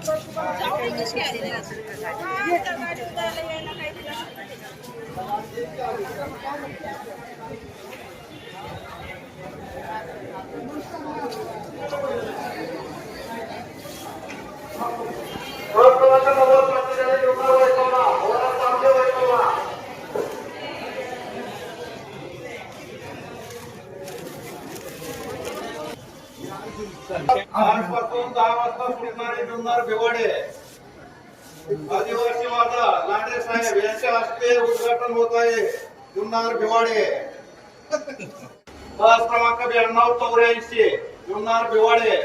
Thank you. आजपासून दहा वाजता सुटणारे जुन्नर भिवाडे. आदिवासी माझा लांडे साहेब यांच्या हस्ते उद्घाटन होत आहे जुन्नर भिवाडे. बस क्रमांक ब्याण्णव चौऱ्याऐंशी जुन्नर भिवाडे.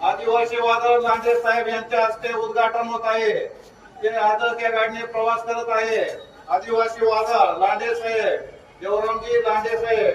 आदिवासी वादळ लांडे साहेब यांच्या हस्ते उद्घाटन होत आहे. ते आज त्या गाडीने प्रवास करत आहे. आदिवासी वादळ लांडे साहेब देवरामजी लांडे साहेब.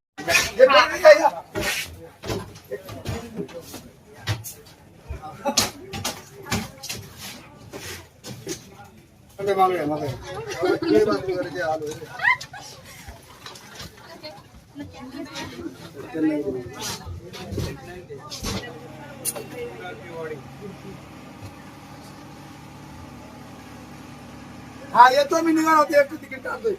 हा येतो मी निघालो होतो एकटं तिकीट काढतोय.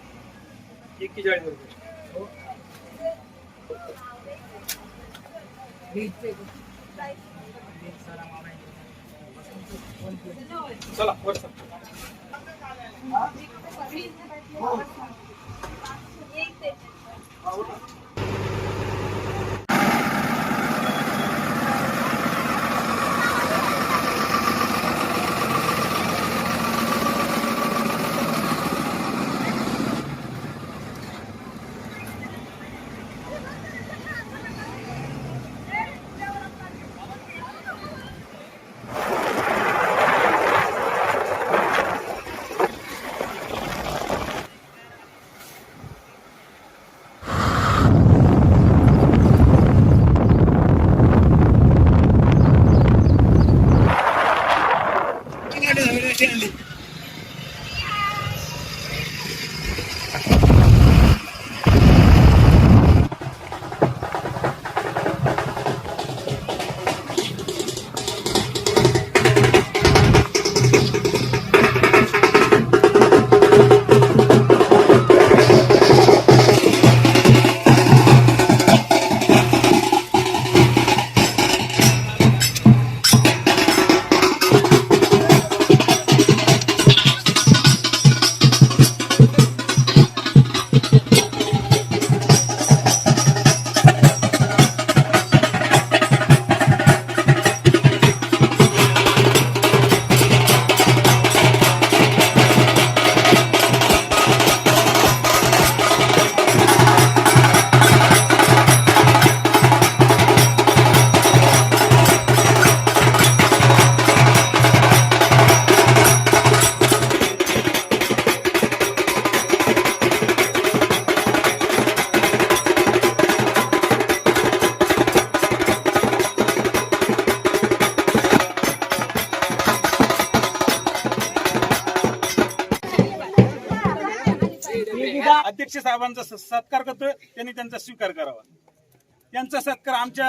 अध्यक्ष साहेबांचा सत्कार करतोय त्यांनी त्यांचा स्वीकार करावा. त्यांचा सत्कार आमच्या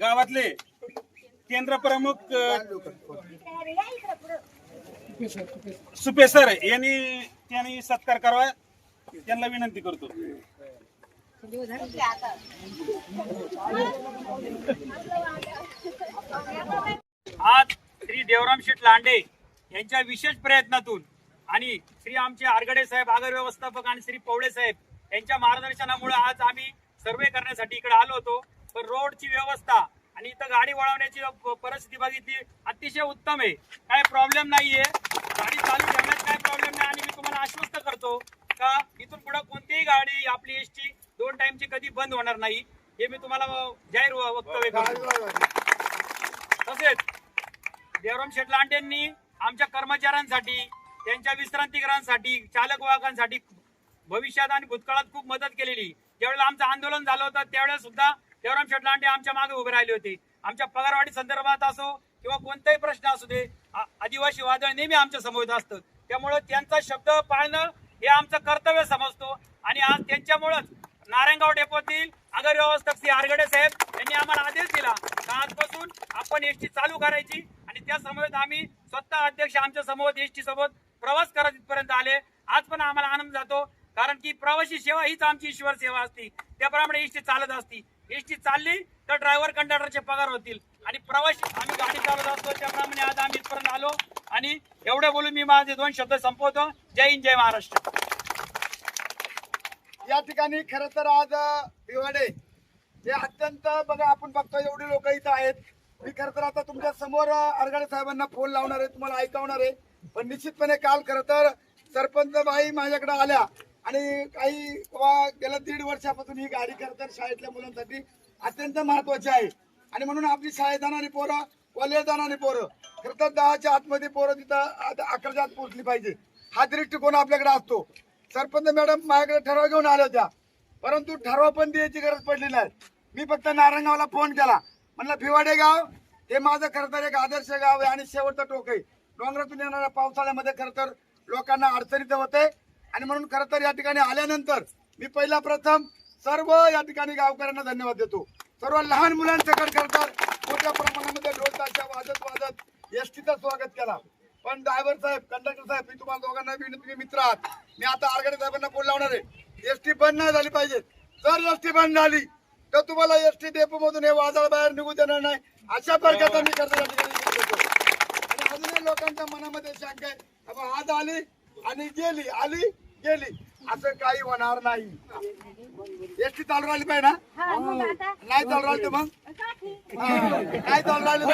गावातले केंद्र प्रमुख सुपे सर यांनी त्यांनी सत्कार करावा. त्यांना विनंती करतो. आज श्री देवराम शेठ लांडे यांच्या विशेष प्रयत्नातून आणि श्री आमचे आरगडे साहेब आगर व्यवस्थापक आणि श्री पवळे साहेब यांच्या मार्गदर्शनामुळे आज आम्ही सर्वे करण्यासाठी इकडे आलो होतो. पण रोडची व्यवस्था आणि इथं गाडी वळवण्याची परिस्थिती बघितली अतिशय उत्तम आहे. काय प्रॉब्लेम नाहीये. गाडी चालू ठेवण्यात काय प्रॉब्लेम नाही. आणि मी तुम्हाला आश्वस्त करतो का इथून पुढे कोणतीही गाडी आपली एस टी दोन टाइमची कधी बंद होणार नाही. हे मी तुम्हाला जाहीर वक्तव्य करतो. तसेच देवराम शेटलांड यांनी आमच्या कर्मचाऱ्यांसाठी त्यांच्या विश्रांतीगृहांसाठी चालक वाहकांसाठी भविष्यात आणि भूतकाळात खूप मदत केलेली. ज्यावेळेला आमचं आंदोलन झालं होतं त्यावेळेस सुद्धा देवराम शेटलांडे आमच्या मागे उभे राहिले होते. आमच्या पगारवाढी संदर्भात असो किंवा कोणताही प्रश्न असू दे आदिवासी वादळ नेहमी आमच्यासमोर असतं. त्यामुळं त्यांचा शब्द पाळणं हे आमचं कर्तव्य समजतो. आणि आज त्यांच्यामुळंच नारायणगाव डेपोतील आगर व्यवस्थक श्री आरगडे साहेब यांनी आम्हाला आदेश दिला का आजपासून आपण एसटी चालू करायची आणि त्या समोर आम्ही स्वतः अध्यक्ष आमच्यासमोर एसटी सोबत प्रवास करत इथपर्यंत आले. आज पण आम्हाला आनंद जातो. कारण की प्रवासी सेवा हीच आमची ईश्वर सेवा असती. त्याप्रमाणे एसटी चालत असती. एसटी चालली तर ड्रायव्हर कंडक्टरचे पगार होतील. आणि प्रवासी आम्ही गाडी चालवत असतो. त्याप्रमाणे आज आम्ही इथपर्यंत आलो. आणि एवढे बोलून मी माझे दोन शब्द संपवतो. जय हिंद जय महाराष्ट्र. या ठिकाणी खर तर आज भिवाडे हे अत्यंत बघा आपण बघतो एवढी लोक इथं आहेत. मी खर तर आता तुमच्यासमोर अरगाडे साहेबांना फोन लावणार आहे. तुम्हाला ऐकवणार आहे. पण निश्चितपणे काल खर तर सरपंच बाई माझ्याकडे आल्या आणि काही गेल्या दीड वर्षापासून ही गाडी खरं तर शाळेतल्या मुलांसाठी अत्यंत महत्वाची आहे. आणि म्हणून आपली शाळेत जाणारी पोरं कॉलेज जाणारी पोरं खर तर दहाच्या आतमध्ये पोरं तिथं अकराच्या आत पोहोचली पाहिजे. हा दृष्टिकोन आपल्याकडे असतो. सरपंच मॅडम माझ्याकडे ठराव घेऊन आल्या होत्या. परंतु ठराव पण द्यायची गरज पडली नाही. मी फक्त नारायणगावला फोन केला. म्हणलं भिवाडे गाव हे माझं खरं तर एक आदर्श गाव आहे आणि शेवटचं टोक आहे. डोंगरातून येणाऱ्या पावसाळ्यामध्ये खरं तर लोकांना अडचणीत होते. आणि म्हणून खरं तर या ठिकाणी आल्यानंतर मी पहिला प्रथम सर्व या ठिकाणी गावकऱ्यांना धन्यवाद देतो. सर्व लहान मुलांसकट खरं तर मोठ्या प्रमाणामध्ये ढोलताशा वाजत वाजत वाजत एसटीचं स्वागत केला. पण ड्रायव्हर साहेब कंडक्टर साहेब मी तुम्हाला दोघांना विनंती तुम्ही मित्र आहात. मी आता आरगडे साहेबांना बोल लावणार आहे. एसटी बंद नाही झाली पाहिजे. जर एसटी बंद झाली तर तुम्हाला एसटी डेपो मधून हे वादळ बाहेर निघू देणार नाही. अशा प्रकारचा मी करतो या ठिकाणी. अजूनही लोकांच्या मनामध्ये शंका आहे. अबा आज आली आणि गेली आली गेली. असं काही होणार नाही. एसटी चालू राहिली पाहिजे ना? नाही चालू राहिली मग? नाही चालू राहिली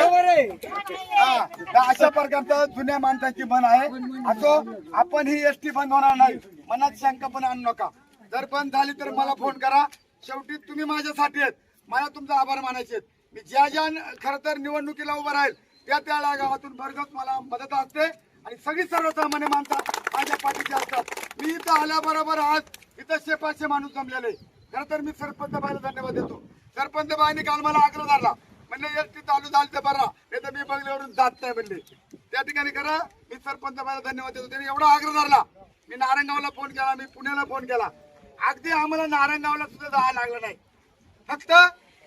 हा, अशा प्रकारचं जुन्या माणसाची मन आहे. असो आपण ही एसटी बंद होणार नाही. मनात शंका पण आणू नका. जर बंद झाली तर मला फोन करा. शेवटी तुम्ही माझ्यासाठी आहेत. मला तुमचा आभार मानायचे आहेत. मी ज्या ज्या खर तर निवडणुकीला उभं राहील त्या त्या गावातून भरगत मला मदत असते. आणि सगळी सर्वसामान्य माणसं माझ्या पाठीची असतात. मी इथं आल्याबरोबर आज इथं शे पाचशे माणूस जमलेले खरं तर मी सरपंच बाईला धन्यवाद देतो. सरपंच बाईने काल मला आग्रह धरला. म्हणले एसटी चालू झालं तर बरा. नाही तर मी बंगल्यावरून जात नाही म्हणले. त्या ठिकाणी करा मी सरपंच बाईला धन्यवाद देतो. त्यांनी एवढा आग्रह धरला. मी नारायणगावला फोन केला मी पुण्याला फोन केला. अगदी आम्हाला नारायणगावला सुद्धा जायला लागलं नाही. फक्त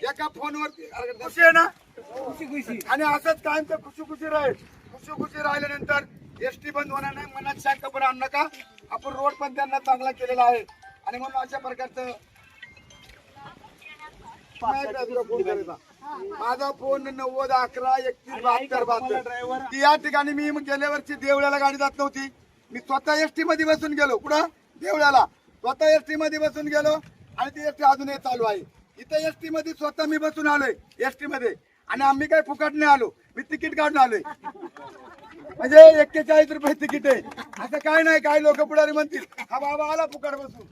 एका फोनवरती अरे खुशी आहे ना? खुशी खुशी. आणि असंच कायम खुशी खुशी राहील. खुशी खुशी राहिल्यानंतर एसटी बंद होणार नाही मनात शंका पण आणू नका. आपण रोड पण त्यांना चांगला केलेला आहे. आणि म्हणून अशा प्रकारचं. माझा फोन नव्वद अकरा एकतीस बहात्तर बहात्तर. ती या ठिकाणी मी गेल्या वर्षी देवळ्याला गाडी जात नव्हती. मी स्वतः एसटी मध्ये बसून गेलो. कुठं? देवळ्याला. स्वतः एसटी मध्ये बसून गेलो आणि ती एसटी अजूनही चालू आहे. इथं एसटी मध्ये स्वतः मी बसून आलोय एसटी मध्ये. आणि आम्ही काय फुकट नाही आलो मी तिकीट काढून आलोय. म्हणजे एक्केचाळीस रुपये तिकीट आहे. असं काय नाही काही लोक पुढारी म्हणतील हा बाबा आला फुकट बसून.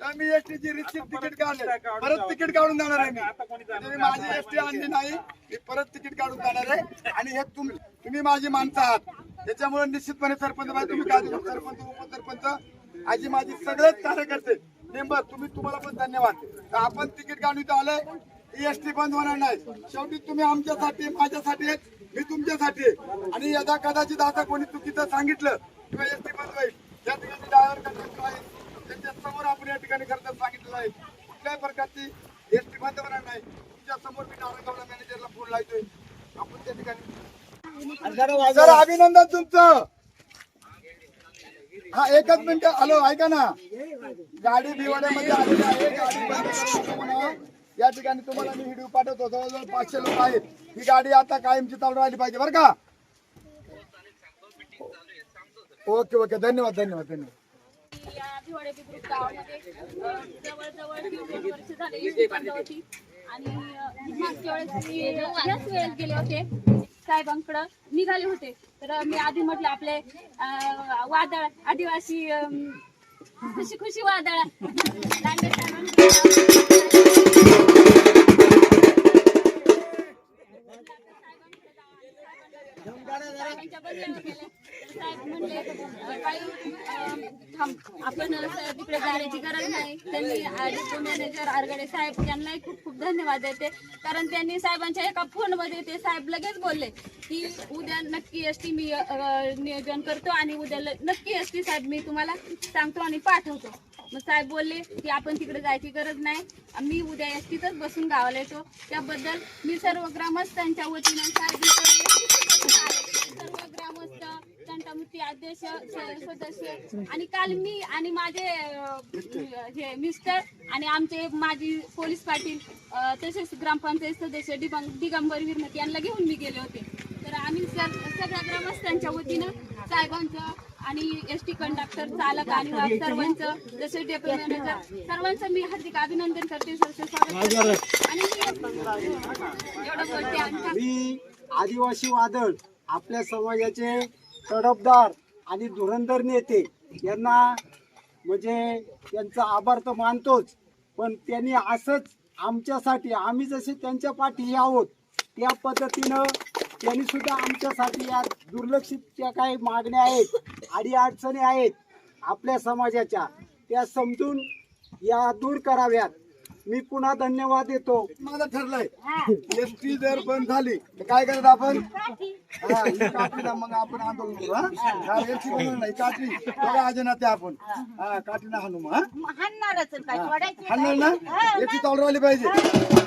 तर मी एसटी ची रिसिप्ट तिकीट काढले. परत तिकीट काढून जाणार आहे मी. म्हणजे मी माझी एसटी आणली नाही मी परत तिकीट काढून जाणार आहे. आणि हे तुम्ही तुम्ही माझी माणसं आहात. त्याच्यामुळे निश्चितपणे सरपंच भाई तुम्ही काय सरपंच उपसरपंच आजी माझी सगळेच कार्यकर्ते. मेंबर तुम्ही तुम्हाला पण धन्यवाद. आपण तिकीट काढून इथं आलंय. एसटी बंद होणार नाही. शेवटी तुम्ही आमच्यासाठी माझ्यासाठी मी तुमच्यासाठी. आहे. आणि यदा कदाचित आता कोणी चुकीचं सांगितलं किंवा एसटी बंद होईल या ठिकाणी कंडक्टर आहे त्यांच्यासमोर आपण या ठिकाणी खरं तर सांगितलेलं आहे. कुठल्याही प्रकारची एसटी बंद होणार नाही. तुमच्यासमोर मी नारायणगावला मॅनेजरला फोन लावतोय. आपण त्या ठिकाणी अभिनंदन तुमचं! हा एकच मिनिट, हॅलो, ऐका ना। गाडी भिवाड्यामध्ये आलेली आहे, गाडी जवळजवळ पाचशे लोक गाडी आता कायमची चालू राहिली का? Okay okay. धन्यवाद धन्यवाद धन्यवाद. वर्ष होते. साहेबांकडं निघाले होते. तर मी आधी म्हटलं आपले वादळ आदिवासी खुशी खुशी वादळ. लांडे साहेबांच्या गेले. साहेब म्हणले थांब आपण असं तिकडे जाण्याची गरज नाही. त्यांनी डेपो मॅनेजर आरगडे साहेब त्यांनाही खूप खूप धन्यवाद देते. कारण त्यांनी साहेबांच्या एका फोनमध्ये ते साहेब लगेच बोलले की उद्या नक्की एस टी मी नियोजन करतो आणि उद्या ल- नक्की एस टी साहेब मी तुम्हाला सांगतो आणि पाठवतो. मग साहेब बोलले की आपण तिकडे जायची गरज नाही. मी उद्या एस टीतच बसून गावाला येतो. त्याबद्दल मी सर्व ग्रामस्थांच्या वतीनं साहेब सर्व ग्रामस्थ तंटामुक्ती अध्यक्ष सदस्य. आणि काल मी आणि माझे हे मिस्टर आणि आमचे माजी पोलीस पाटील तसेच ग्रामपंचायत सदस्य दिगं दिगंबर विरमती यांना घेऊन मी गेले होते. तर आम्ही सर सगळ्या ग्रामस्थांच्या वतीनं साहेबांचं आणि एस टी कंडक्टर चालक आणि सर्वांचं जसे डेपो मॅनेजर सर्वांचं मी हार्दिक अभिनंदन करते. आणि एवढं बोलते आदिवासी वादळ आपल्या समाजाचे तडफदार आणि धुरंधर नेते यांना म्हणजे त्यांचा आभार तर मानतोच पण त्यांनी असंच आमच्यासाठी आम्ही जसे त्यांच्या पाठी आहोत त्या पद्धतीनं त्यांनी सुद्धा आमच्यासाठी या दुर्लक्षित ज्या काही मागण्या आहेत आडी अडचणी आहेत आपल्या समाजाच्या त्या समजून या दूर कराव्यात. मी पुन्हा धन्यवाद देतो. माझं ठरलंय. एस टी जर बंद झाली तर काय करत आपण? हा, ही काठीला मग आपण आंदोलन करू हा. नाही काठी बघा अजून ते आपण. हा हा. हाणणारच काय सोडायची हाणणार ना? एस टी चालू राहिली पाहिजे.